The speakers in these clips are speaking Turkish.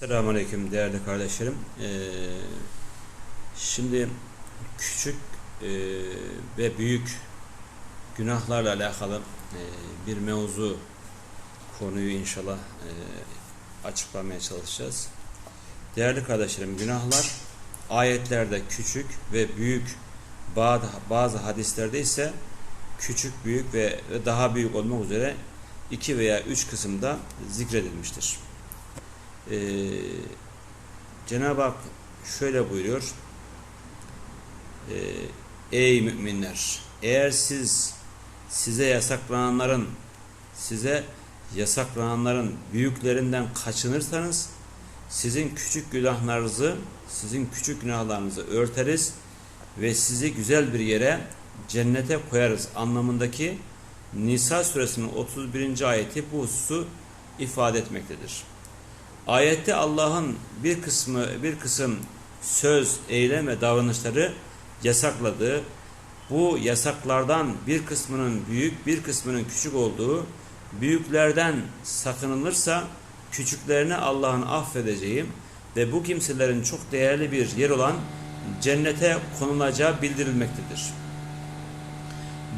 Selamünaleyküm değerli kardeşlerim. Ee, şimdi küçük e, ve büyük günahlarla alakalı e, bir mevzu konuyu inşallah e, açıklamaya çalışacağız. Değerli kardeşlerim günahlar ayetlerde küçük ve büyük bazı hadislerde ise küçük, büyük ve daha büyük olmak üzere iki veya üç kısımda zikredilmiştir. Ee, Cenab-ı Hak şöyle buyuruyor. Ee, Ey müminler! Eğer siz size yasaklananların size yasaklananların büyüklerinden kaçınırsanız sizin küçük günahlarınızı sizin küçük günahlarınızı örteriz ve sizi güzel bir yere cennete koyarız anlamındaki Nisa suresinin 31. ayeti bu hususu ifade etmektedir. Ayette Allah'ın bir kısmı bir kısım söz, eylem ve davranışları yasakladığı, bu yasaklardan bir kısmının büyük, bir kısmının küçük olduğu, büyüklerden sakınılırsa küçüklerini Allah'ın affedeceği ve bu kimselerin çok değerli bir yer olan cennete konulacağı bildirilmektedir.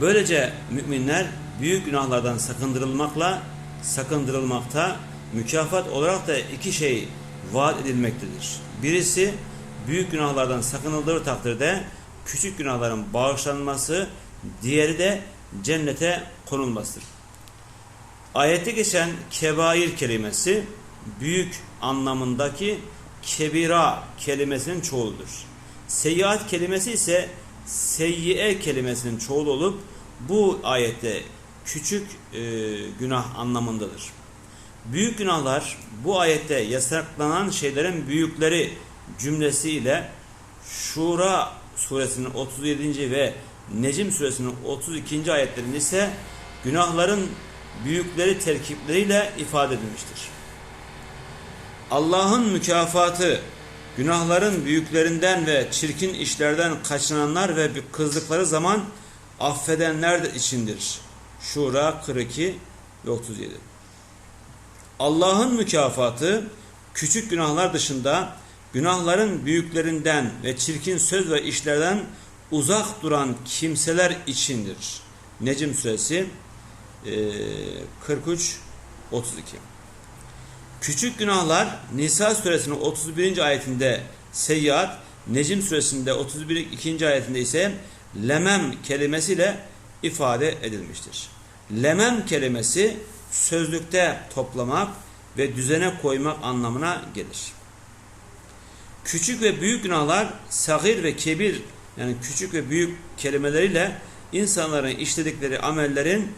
Böylece müminler büyük günahlardan sakındırılmakla sakındırılmakta mükafat olarak da iki şey vaat edilmektedir. Birisi büyük günahlardan sakınıldığı takdirde küçük günahların bağışlanması, diğeri de cennete konulmasıdır. Ayette geçen kebair kelimesi büyük anlamındaki kebira kelimesinin çoğuludur. Seyyiat kelimesi ise seyyiye kelimesinin çoğulu olup bu ayette küçük e, günah anlamındadır. Büyük günahlar bu ayette yasaklanan şeylerin büyükleri cümlesiyle Şura suresinin 37. ve Necim suresinin 32. ayetlerinde ise günahların büyükleri terkipleriyle ifade edilmiştir. Allah'ın mükafatı günahların büyüklerinden ve çirkin işlerden kaçınanlar ve kızdıkları zaman affedenler içindir. Şura 42 ve 37. Allah'ın mükafatı küçük günahlar dışında günahların büyüklerinden ve çirkin söz ve işlerden uzak duran kimseler içindir. Necim suresi 43 32. Küçük günahlar Nisa suresinin 31. ayetinde seyyiat, Necim suresinde 31. 2. ayetinde ise lemem kelimesiyle ifade edilmiştir. Lemem kelimesi sözlükte toplamak ve düzene koymak anlamına gelir. Küçük ve büyük günahlar sagir ve kebir yani küçük ve büyük kelimeleriyle insanların işledikleri amellerin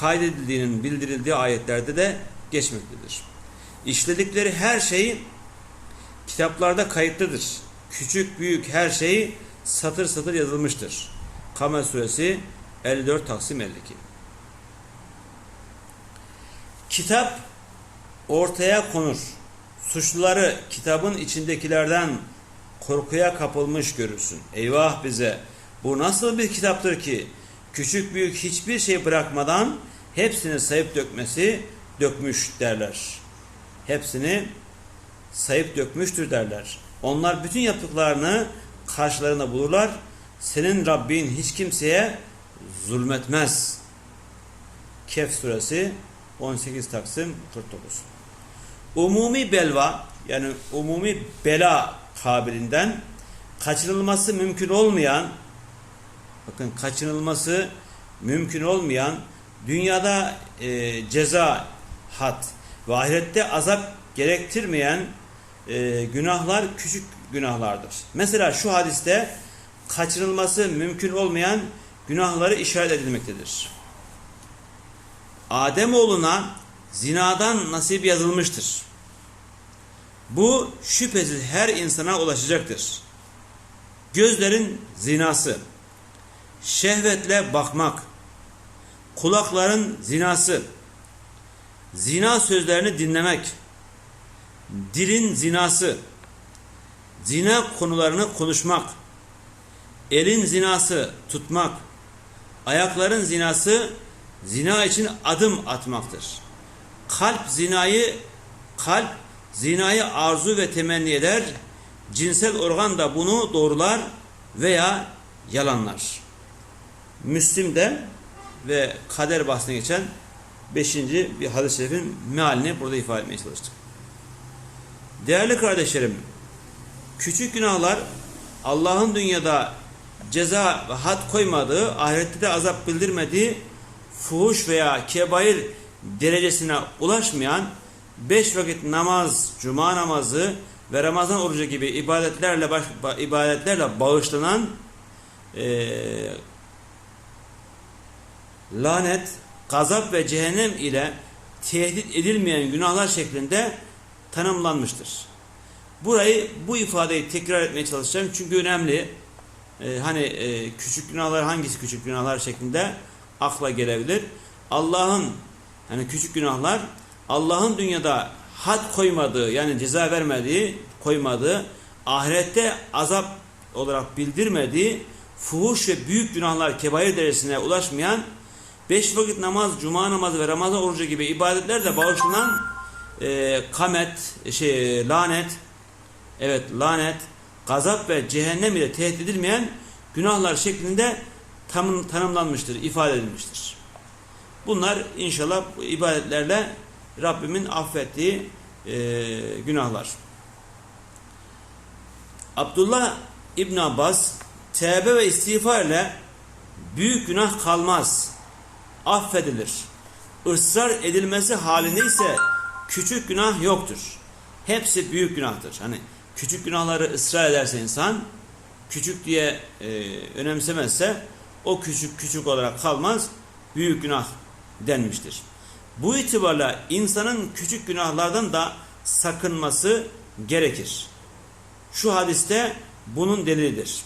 kaydedildiğinin bildirildiği ayetlerde de geçmektedir. İşledikleri her şeyi kitaplarda kayıtlıdır. Küçük büyük her şeyi satır satır yazılmıştır. Kamer suresi 54 Taksim 52. Kitap ortaya konur. Suçluları kitabın içindekilerden korkuya kapılmış görürsün. Eyvah bize bu nasıl bir kitaptır ki küçük büyük hiçbir şey bırakmadan hepsini sayıp dökmesi dökmüş derler. Hepsini sayıp dökmüştür derler. Onlar bütün yaptıklarını karşılarında bulurlar. Senin Rabbin hiç kimseye zulmetmez. Kehf suresi 18 Taksim 49. Umumi belva yani umumi bela kabilinden kaçınılması mümkün olmayan bakın kaçınılması mümkün olmayan dünyada e, ceza hat ve ahirette azap gerektirmeyen e, günahlar küçük günahlardır. Mesela şu hadiste kaçınılması mümkün olmayan günahları işaret edilmektedir. Ademoğluna zinadan nasip yazılmıştır. Bu şüphesiz her insana ulaşacaktır. Gözlerin zinası, şehvetle bakmak, kulakların zinası, zina sözlerini dinlemek, dilin zinası, zina konularını konuşmak, elin zinası tutmak, ayakların zinası zina için adım atmaktır. Kalp zinayı kalp zinayı arzu ve temenni eder. Cinsel organ da bunu doğrular veya yalanlar. Müslim'de ve kader bahsine geçen beşinci bir hadis-i şerifin mealini burada ifade etmeye çalıştık. Değerli kardeşlerim, küçük günahlar Allah'ın dünyada ceza ve had koymadığı, ahirette de azap bildirmediği fuhuş veya kebair derecesine ulaşmayan beş vakit namaz, cuma namazı ve Ramazan orucu gibi ibadetlerle baş, ba- ibadetlerle bağışlanan eee, lanet, gazap ve cehennem ile tehdit edilmeyen günahlar şeklinde tanımlanmıştır. Burayı bu ifadeyi tekrar etmeye çalışacağım çünkü önemli. Ee, hani e, küçük günahlar hangisi küçük günahlar şeklinde akla gelebilir. Allah'ın hani küçük günahlar Allah'ın dünyada had koymadığı yani ceza vermediği koymadığı ahirette azap olarak bildirmediği fuhuş ve büyük günahlar kebair derecesine ulaşmayan beş vakit namaz, cuma namazı ve Ramazan orucu gibi ibadetlerle bağışlanan e, kamet, şey, lanet, evet lanet, gazap ve cehennem ile tehdit edilmeyen günahlar şeklinde tam, tanımlanmıştır, ifade edilmiştir. Bunlar inşallah bu ibadetlerle Rabbimin affettiği e, günahlar. Abdullah İbn Abbas tevbe ve istiğfar ile büyük günah kalmaz, affedilir. Israr edilmesi halinde ise küçük günah yoktur. Hepsi büyük günahtır. Hani küçük günahları ısrar ederse insan, küçük diye e, önemsemezse o küçük küçük olarak kalmaz, büyük günah denmiştir. Bu itibarla insanın küçük günahlardan da sakınması gerekir. Şu hadiste bunun delilidir.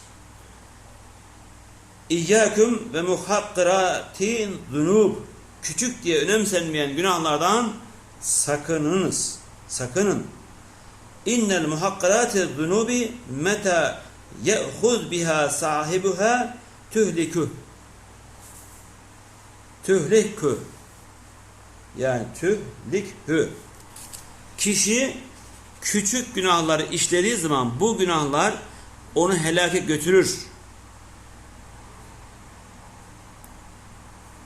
İyyâküm ve muhakkiratin zunub. Küçük diye önemsenmeyen günahlardan sakınınız. Sakının. İnnel muhakkirati zunubi meta ye'huz biha sahibuha tühlikü. Tühlikü. Yani tühlikhü. Kişi küçük günahları işlediği zaman bu günahlar onu helake götürür.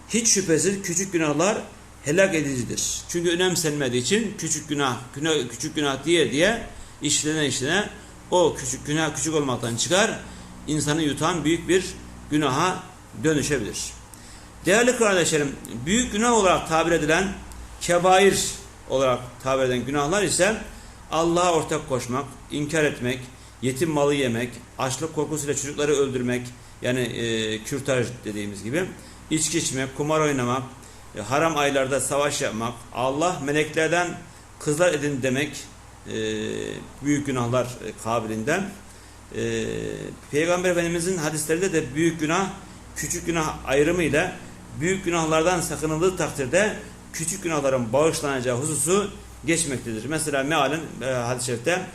Hiç şüphesiz küçük günahlar helak edicidir. Çünkü önemsenmediği için küçük günah, günah küçük günah diye diye işlene işlene o küçük günah küçük olmaktan çıkar. insanı yutan büyük bir günaha dönüşebilir. Değerli kardeşlerim, büyük günah olarak tabir edilen kebair olarak tabir edilen günahlar ise Allah'a ortak koşmak, inkar etmek, yetim malı yemek, açlık korkusuyla çocukları öldürmek, yani e, kürtaj dediğimiz gibi, içki içmek, kumar oynamak, e, haram aylarda savaş yapmak, Allah meleklerden kızlar edin demek e, büyük günahlar e, kabilinden. E, Peygamber Efendimizin hadislerinde de büyük günah, küçük günah ayrımı ile büyük günahlardan sakınıldığı takdirde küçük günahların bağışlanacağı hususu geçmektedir. Mesela mealin e, hadis-i şerifte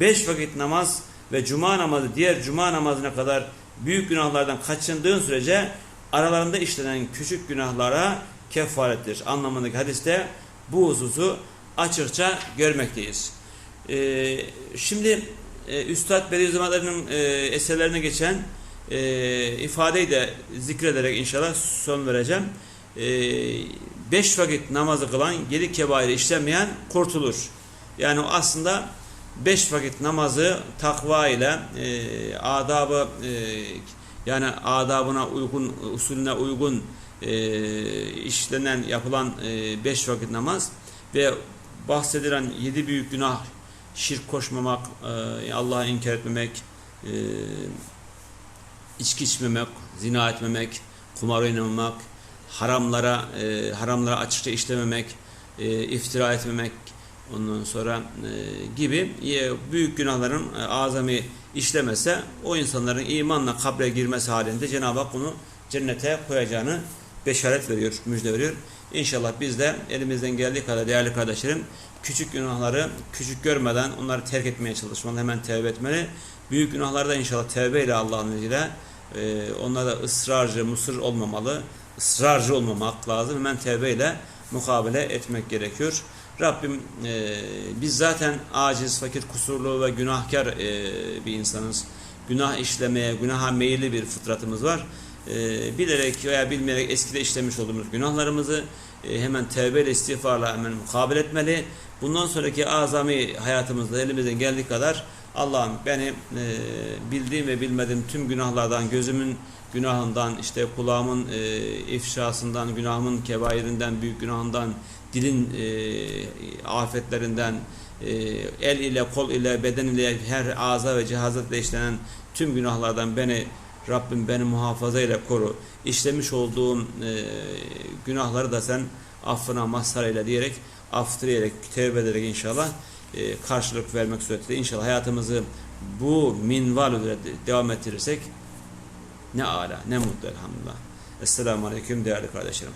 beş vakit namaz ve cuma namazı diğer cuma namazına kadar büyük günahlardan kaçındığın sürece aralarında işlenen küçük günahlara kefarettir. Anlamındaki hadiste bu hususu açıkça görmekteyiz. Ee, şimdi e, Üstad Bediüzzaman'ın e, eserlerine geçen e, ifadeyi de zikrederek inşallah son vereceğim. E, beş vakit namazı kılan, yedi kebairi işlemeyen kurtulur. Yani aslında beş vakit namazı takva ile adabı yani adabına uygun, usulüne uygun e, işlenen, yapılan e, beş vakit namaz ve bahsedilen yedi büyük günah, şirk koşmamak, e, Allah'a inkar etmemek, e, içki içmemek, zina etmemek, kumar oynamamak, haramlara e, haramlara açıkça işlememek, e, iftira etmemek, ondan sonra gibi büyük günahların e, azami işlemese o insanların imanla kabre girmesi halinde Cenab-ı Hak onu cennete koyacağını beşaret veriyor, müjde veriyor. İnşallah biz de elimizden geldiği kadar değerli kardeşlerim küçük günahları küçük görmeden onları terk etmeye çalışmalı, hemen tevbe etmeli. Büyük günahlarda inşallah tevbe ile Allah'ın izniyle e, onlara ısrarcı, musır olmamalı, ısrarcı olmamak lazım. Hemen tevbe ile mukabele etmek gerekiyor. Rabbim e, biz zaten aciz, fakir, kusurlu ve günahkar e, bir insanız. Günah işlemeye, günaha meyilli bir fıtratımız var. E, bilerek veya bilmeyerek eskide işlemiş olduğumuz günahlarımızı e, hemen tevbe istiğfarla hemen mukabele etmeli. Bundan sonraki azami hayatımızda elimizden geldiği kadar Allah'ım beni e, bildiğim ve bilmediğim tüm günahlardan, gözümün günahından, işte kulağımın e, ifşasından, günahımın kebairinden, büyük günahından, dilin afetlerinden, el ile, kol ile, beden ile, her ağza ve cihazetle işlenen tüm günahlardan beni Rabbim beni muhafaza ile koru. İşlemiş olduğum e, günahları da sen affına mazhar eyle diyerek, af dileyerek, tevbe ederek inşallah e, karşılık vermek suretiyle inşallah hayatımızı bu minval üzere de- devam ettirirsek ne ala, ne mutlu elhamdülillah. Esselamu Aleyküm değerli kardeşlerim.